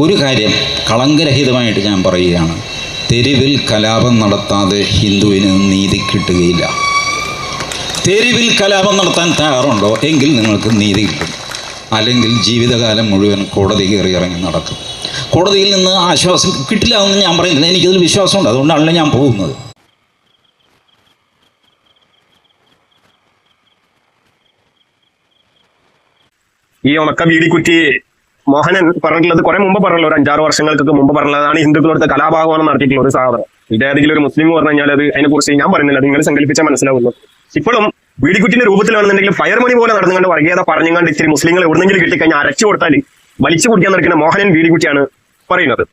ഒരു കാര്യം കളങ്കരഹിതമായിട്ട് ഞാൻ പറയുകയാണ്. തെരുവിൽ കലാപം നടത്താതെ ഹിന്ദുവിന് നീതി കിട്ടുകയില്ല. തെരുവിൽ കലാപം നടത്താൻ തയ്യാറുണ്ടോ? എങ്കിൽ നിങ്ങൾക്ക് നീതി കിട്ടും. അല്ലെങ്കിൽ ജീവിതകാലം മുഴുവൻ കോടതി കയറി ഇറങ്ങി നടക്കും. കോടതിയിൽ നിന്ന് ആശ്വാസം കിട്ടില്ല എന്ന് ഞാൻ പറയുന്നില്ല. എനിക്കതിൽ വിശ്വാസമുണ്ട്. അതുകൊണ്ടാണല്ലോ ഞാൻ പോകുന്നത്. ഈ ഉണക്ക വീടിക്കുറ്റി മോഹനൻ പറഞ്ഞിട്ടുള്ളത് കുറെ മുമ്പ് പറഞ്ഞല്ലോ ഒരു അഞ്ചാറ് വർഷങ്ങൾക്കൊക്കെ മുമ്പ് പറഞ്ഞതാണ് ഹിന്ദുക്കളുടെ കലാഭാഗമാണ് നടത്തിയിട്ടുള്ള ഒരു സാധനം. ഇതേതെങ്കിലും ഒരു മുസ്ലിം പറഞ്ഞു കഴിഞ്ഞാൽ അത് അതിനെ കുറിച്ച് ഞാൻ പറയുന്നില്ല നിങ്ങൾ സങ്കല്പിച്ചാൽ മനസ്സിലാവുള്ളൂ. ഇപ്പോഴും വീടിക്കുറ്റിന്റെ രൂപത്തിലാണെന്നുണ്ടെങ്കിൽ ഫയർ മണി പോലെ നടന്നുകൊണ്ട് വർഗീയത പറഞ്ഞുകൊണ്ട് ഇത്തിരി മുസ്ലിങ്ങൾ എവിടെന്നെങ്കിലും കിട്ടിക്കഴിഞ്ഞാൽ അരച്ചു കൊടുത്താൽ വലിച്ചു കുടിക്കാൻ നടക്കുന്ന മോഹനൻ വീടിക്കുറ്റിയാണ് പറയുന്നത്.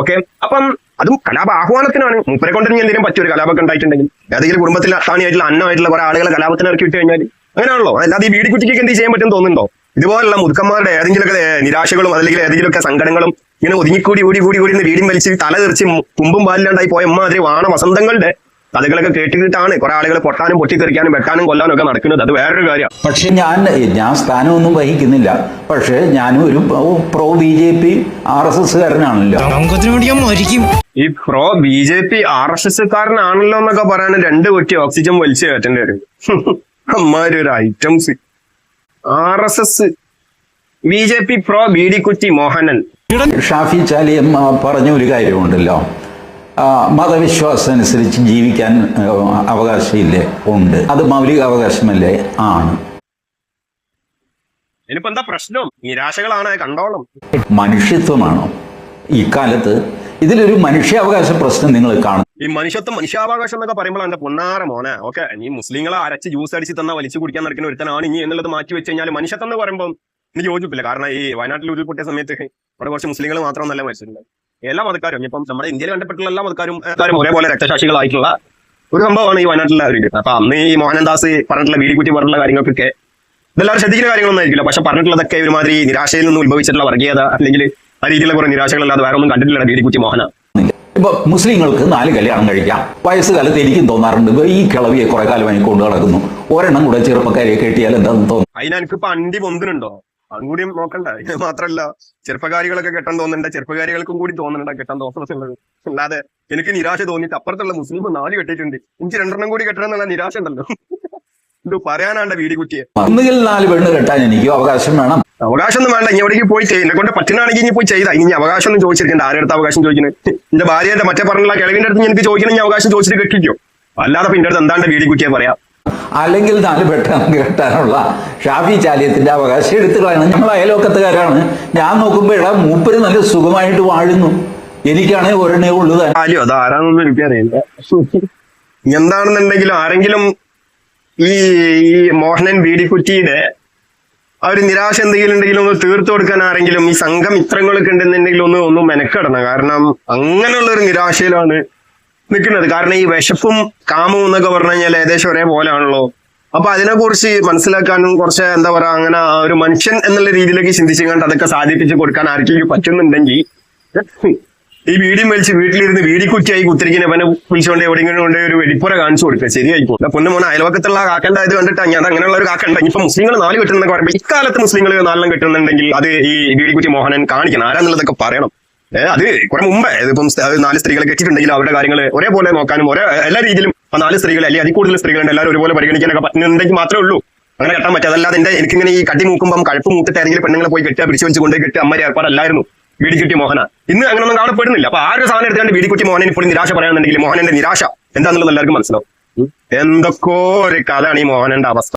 ഓക്കെ. അപ്പം അതും കലാപ ആഹ്വാനത്തിനാണ് മൂപ്പരെ കൊണ്ട് എന്തെങ്കിലും പറ്റിയ ഒരു കലാപമൊക്കെ ഉണ്ടായിട്ടുണ്ടെങ്കിൽ. ഏതെങ്കിലും കുടുംബത്തിൽ അത്താണിയായിട്ടുള്ള അന്നമായിട്ടുള്ള കുറെ ആളുകളെ കലാപത്തിന് ഇറക്കി വിട്ട് കഴിഞ്ഞാൽ അങ്ങനെയാണല്ലോ. അല്ലാതെ ഈ വീടിക്കുറ്റിക്ക് എന്ത് ചെയ്യാൻ പറ്റും തോന്നുന്നുണ്ടോ? ഇതുപോലുള്ള മുതുക്കന്മാരുടെ ഏതെങ്കിലുമൊക്കെ നിരാശകളും അല്ലെങ്കിൽ ഏതെങ്കിലുമൊക്കെ സങ്കടങ്ങളും ഇങ്ങനെ ഒതുങ്ങിക്കൂടി കൂടി കൂടി കൂടി ഇന്ന് വീടും വലിച്ച് തല തെറിച്ച് കുമ്പും പാലില്ലാണ്ടായി പോയ അമ്മാതിരി വാണ വസന്തങ്ങളുടെ കഥകളൊക്കെ കേട്ടിട്ടാണ് കുറെ ആളുകൾ പൊട്ടാനും പൊട്ടിത്തെറിക്കാനും വെട്ടാനും കൊല്ലാനും ഒക്കെ നടക്കുന്നത്. അത് വേറൊരു കാര്യമാണ് പക്ഷെ ഞാൻ ഞാൻ സ്ഥാനമൊന്നും വഹിക്കുന്നില്ല. പക്ഷേ ഞാനും ഒരു pro B J P R S ഞാൻ മരിക്കും. ഈ pro B J P R S S കാരനാണല്ലോ എന്നൊക്കെ പറയാൻ രണ്ട് വെട്ടി ഓക്സിജൻ വലിച്ചു കയറ്റേണ്ടി വരും. അമ്മാതിരി ഒരു items R S S B J P pro B D കുറ്റി മോഹനൻ ഷാഫി ചാലിയം പറഞ്ഞ ഒരു കാര്യമുണ്ടല്ലോ. ആ, മതവിശ്വാസം അനുസരിച്ച് ജീവിക്കാൻ അവകാശമില്ലേ? ഉണ്ട്. അത് മൗലിക അവകാശമല്ലേ? ആണ്. ഇനിയിപ്പോ എന്താ പ്രശ്നം? നിരാശകളാണ് കണ്ടോളം. മനുഷ്യത്വമാണോ? ഇക്കാലത്ത് ഇതിലൊരു മനുഷ്യാവകാശ പ്രശ്നം നിങ്ങൾ കാണും. ഈ മനുഷ്യത്വം മനുഷ്യാവകാശം എന്നൊക്കെ പറയുമ്പോൾ എന്റെ പൊന്നാര മോനെ. ഓക്കെ നീ മുസ്ലിങ്ങളെ അരച്ച് ജ്യൂസ് അടിച്ച് തന്ന വലിച്ചു കുടിക്കാൻ നടക്കുന്ന ഒരുത്തനാണ് ഇനി എന്നുള്ളത് മാറ്റി വെച്ച് കഴിഞ്ഞാൽ മനുഷ്യത്വം എന്ന് പറയുമ്പോൾ എനിക്ക് യോജിപ്പില്ല. കാരണം ഈ വയനാട്ടിൽ ഉരുൾപൊട്ടിയ സമയത്ത് അവിടെ കുറച്ച് മുസ്ലിങ്ങൾ മാത്രമൊന്നല്ല മരിച്ചിട്ടുണ്ട് എല്ലാ മതക്കാരും ഇപ്പം നമ്മുടെ ഇന്ത്യയിൽ കണ്ടപ്പെട്ടുള്ള എല്ലാ മതക്കാരും ഒരേപോലെ രക്തസാക്ഷികളായിട്ടുള്ള ഒരു സംഭവമാണ് ഈ വയനാട്ടിലെ ഒരു അപ്പൊ അന്ന് ഈ മോഹനദാസ് പറഞ്ഞിട്ടുള്ള വീടിക്കുറ്റി പറഞ്ഞിട്ടുള്ള കാര്യങ്ങൾക്കൊക്കെ ഇതെല്ലാവരും ശ്രദ്ധിക്കുന്ന കാര്യങ്ങളൊന്നും ആയിരിക്കില്ല. പക്ഷെ പറഞ്ഞിട്ടുള്ളതൊക്കെ ഒരുമാതിരി നിരാശയിൽ നിന്ന് ഉത്ഭവിച്ചിട്ടുള്ള വർഗീയത അല്ലെങ്കിൽ ആ രീതിയിലുള്ള കുറെ നിരാശകളല്ലാതെ വേറെ ഒന്നും കണ്ടിട്ടില്ല വീടിക്കുറ്റി മോഹന. ഇപ്പൊ മുസ്ലിങ്ങൾക്ക് നാല് കല്യാണം കഴിക്കാം. വയസ്സുകാലത്ത് എനിക്കും തോന്നാറുണ്ട്. ഈ കിളവിയെ കുറെ കാലമായി കൊണ്ടു നടക്കുന്നു. ഒരെണ്ണം കൂടെ ചെറുപ്പക്കാരെ കെട്ടിയാൽ എന്താണെന്ന് തോന്നുന്നു? അതിനെനിക്ക് ഇപ്പൊ അണ്ടി പൊന്തിനുണ്ടോ അതും കൂടി നോക്കണ്ട. ഇത് മാത്രല്ല ചെറുപ്പകാരികളൊക്കെ കെട്ടാൻ തോന്നുന്നുണ്ട്. ചെറുപ്പകാരികൾക്കും കൂടി തോന്നുന്നുണ്ട് കെട്ടാൻ തോന്നുന്നുള്ളത്. അല്ലാതെ എനിക്ക് നിരാശ തോന്നിയിട്ട് അപ്പുറത്തുള്ള മുസ്ലിം നാല് കെട്ടിയിട്ടുണ്ട്. എനിക്ക് രണ്ടെണ്ണം കൂടി കെട്ടണം എന്നുള്ള നിരാശ ഉണ്ടല്ലോ. ഇത് പറയാനാണ്ട വീടി കുറ്റിയെ ഒന്നുകിൽ നാല് പെണ്ണ് കെട്ടാൻ എനിക്ക് അവകാശം വേണം. അവകാശം ഒന്നും വേണ്ട ഇനി എവിടേക്ക് പോയി ചെയ്യും എന്നെ കൊണ്ട് പറ്റുന്നതാണെങ്കിൽ ഇനി പോയി ചെയ്താ. ഇനി അവകാശം ഒന്നും ചോദിച്ചിരിക്കണ്ട. ആരുടെ അടുത്ത് അവകാശം ചോദിക്കുന്നത്? എന്റെ ഭാര്യയുടെ മറ്റേ പറഞ്ഞുള്ള കിഴവിന്റെ അടുത്ത് എനിക്ക് ചോദിക്കണം ഞാൻ അവകാശം ചോദിച്ചിട്ട് കെട്ടിക്കോ. അല്ലാതെ പിന്നെ അടുത്ത് എന്താണ്ട് വീടി കുറ്റിയെ പറയാം? അല്ലെങ്കിൽ നാല് പെട്ടെന്ന് കെട്ടാനുള്ള ഷാഫി ചാലിയത്തിന്റെ അവകാശം എടുത്തു കളയണം. ഞങ്ങൾ അയലോക്കത്തുകാരാണ്. ഞാൻ നോക്കുമ്പോൾ ഇടാ മൂപ്പര് നല്ല സുഖമായിട്ട് വാഴുന്നു. എനിക്കാണെങ്കിൽ ഒരെണ്ണേ ഉള്ളൂ താൻ. ആലോ അത് ആരാന്നൊന്നും എനിക്കറിയില്ല. എന്താണെന്നുണ്ടെങ്കിലും ആരെങ്കിലും ഈ ഈ മോഹനൻ വീടിക്കുറ്റിയുടെ ആ ഒരു നിരാശ എന്തെങ്കിലും ഉണ്ടെങ്കിലും ഒന്ന് തീർത്തു കൊടുക്കാൻ ആരെങ്കിലും ഈ സംഘം ഇത്രങ്ങളൊക്കെ ഉണ്ടെന്നുണ്ടെങ്കിൽ ഒന്ന് ഒന്ന് മെനക്കെടണം. കാരണം അങ്ങനെയുള്ള ഒരു നിരാശയിലാണ് നിൽക്കുന്നത്. കാരണം ഈ വിശപ്പും കാമവും എന്നൊക്കെ പറഞ്ഞു കഴിഞ്ഞാൽ ഏകദേശം ഒരേപോലെയാണല്ലോ. അപ്പൊ അതിനെക്കുറിച്ച് മനസ്സിലാക്കാനും കുറച്ച് എന്താ പറയാ അങ്ങനെ ഒരു മനുഷ്യൻ എന്നുള്ള രീതിയിലേക്ക് ചിന്തിച്ചു കണ്ട് അതൊക്കെ സാധിപ്പിച്ച് കൊടുക്കാൻ ആർക്കെങ്കിലും പറ്റുന്നുണ്ടെങ്കിൽ ഈ വീടിയും വലിച്ച് വീട്ടിലിരുന്ന് വീടി കുറ്റിയായി കുത്തിരിക്കുന്ന അവനെ വിളിച്ചുകൊണ്ട് എവിടെയെങ്കിലും കൊണ്ട് ഒരു വെടിപ്പുര കാണിച്ചു കൊടുക്കുക ശരിയായിക്കോ. പൊന്നു മോനെ അയൽവക്കത്തുള്ള ആ കാക്കണ്ട ഇത് കണ്ടിട്ട് ഞാൻ അങ്ങനെയുള്ള ഒരു കാക്കണ്ട ഇപ്പൊ മുസ്ലിങ്ങൾ നാല് കെട്ടുന്നൊക്കെ പറയുമ്പോൾ ഇക്കാലത്ത് മുസ്ലിങ്ങൾ നാലെണ്ണം കെട്ടുന്നുണ്ടെങ്കിൽ അത് ഈ വീടിക്കുറ്റി മോഹനൻ കാണിക്കണം. ആരാന്നുള്ളതൊക്കെ പറയണം. അത് കുറെ മുമ്പേ ഇതിപ്പം സ്ത- നാല് സ്ത്രീകളെ കെട്ടിയിട്ടുണ്ടെങ്കിൽ അവരുടെ കാര്യങ്ങൾ ഒരേപോലെ നോക്കാനും ഒരേ എല്ലാ രീതിയിലും ഇപ്പൊ നാല് സ്ത്രീകൾ അല്ലെങ്കിൽ അതിൽ കൂടുതൽ സ്ത്രീകളുണ്ട് എല്ലാവരും ഒരുപോലെ പരിഗണിക്കാനൊക്കെ പറ്റുന്നുണ്ടെങ്കിൽ മാത്രമേ ഉള്ളൂ. അങ്ങനെ കെട്ടാൻ പറ്റും അതല്ലാതെ എന്റെ എനിക്കിങ്ങനെ ഈ കട്ടി മൂക്കുമ്പം കഴുപ്പ് മൂത്തിട്ട് പെണ്ണുങ്ങളെ പോയി കെട്ടുക പിടിച്ചു വെച്ച് കൊണ്ട് കെട്ടി അമ്മ ഏർപ്പാടല്ലായിരുന്നു. വീടിക്കുട്ടി മോഹന. ഇന്ന് അങ്ങനൊന്നും കാണപ്പെടുന്നില്ല അപ്പൊ ആ ഒരു സാധനം എടുത്തുകൊണ്ട് വീടിക്കുട്ടി മോഹനൻ ഇപ്പോൾ നിരാശ പറയാനുണ്ടെങ്കിൽ മോഹനന്റെ നിരാശ എന്താണെന്നുള്ളത് എല്ലാവർക്കും മനസ്സിലാവും. എന്തൊക്കെ ഒരു കഥയാണ് ഈ മോഹനന്റെ അവസ്ഥ.